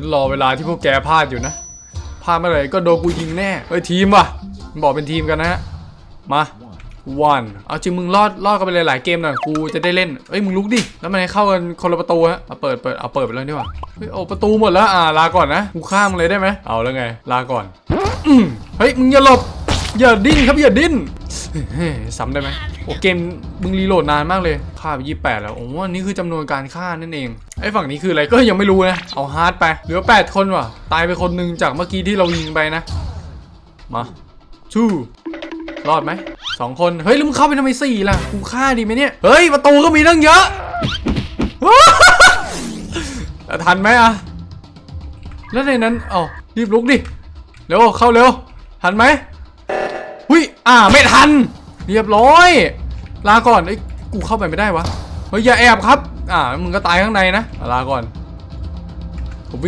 ฉันรอเวลาที่พวกแกพลาดอยู่นะพลาดเมื่อไหร่ก็โดนกูยิงแน่เฮ้ยทีมว่ะมันบอกเป็นทีมกันนะฮะมาวันเอาจริงมึงรอดรอดกันไปเลยหลายเกมหน่อยกูจะได้เล่นเอ้ยมึงลุกดิแล้วมันให้เข้ากันคนละประตูฮะเอาเปิดเปิดเอาเปิดไปเลยดีกว่าเฮ้ยโอ้ประตูหมดแล้วอ่าลาก่อนนะกูข้ามงเลยได้ไหมเอาแล้วไงลาก่อนเฮ้ยมึงอย่าหลบ อย่าดิ้นครับอย่าดิ้นซ้ำได้ไหมโอ้เกมมึงรีโหลดนานมากเลยฆ่าไปยี่แปดแล้วโอ้อันนี้คือจำนวนการฆ่านั่นเองไอ้ฝั่งนี้คืออะไรก็ยังไม่รู้นะเอาฮาร์ดไปเหลือแปดคนว่ะตายไปคนหนึ่งจากเมื่อกี้ที่เรายิงไปนะมาชูรอดไหมสองคนเฮ้ยล้วมึงเข้าไปทำไมสี่ล่ะกูฆ่าดีไหมเนี่ยเฮ้ยประตูก็มีตั้งเยอะแต่ทันไหมอะแล้วในนั้นเอ้ารีบลุกดิเร็วเข้าเร็วทันไหม อ่าไม่ทัน เรียบร้อย ลาก่อนไอ้กูเข้าไปไม่ได้วะเฮ้ยอย่าแอบครับ อ่ามึงก็ตายข้างในนะลาก่อน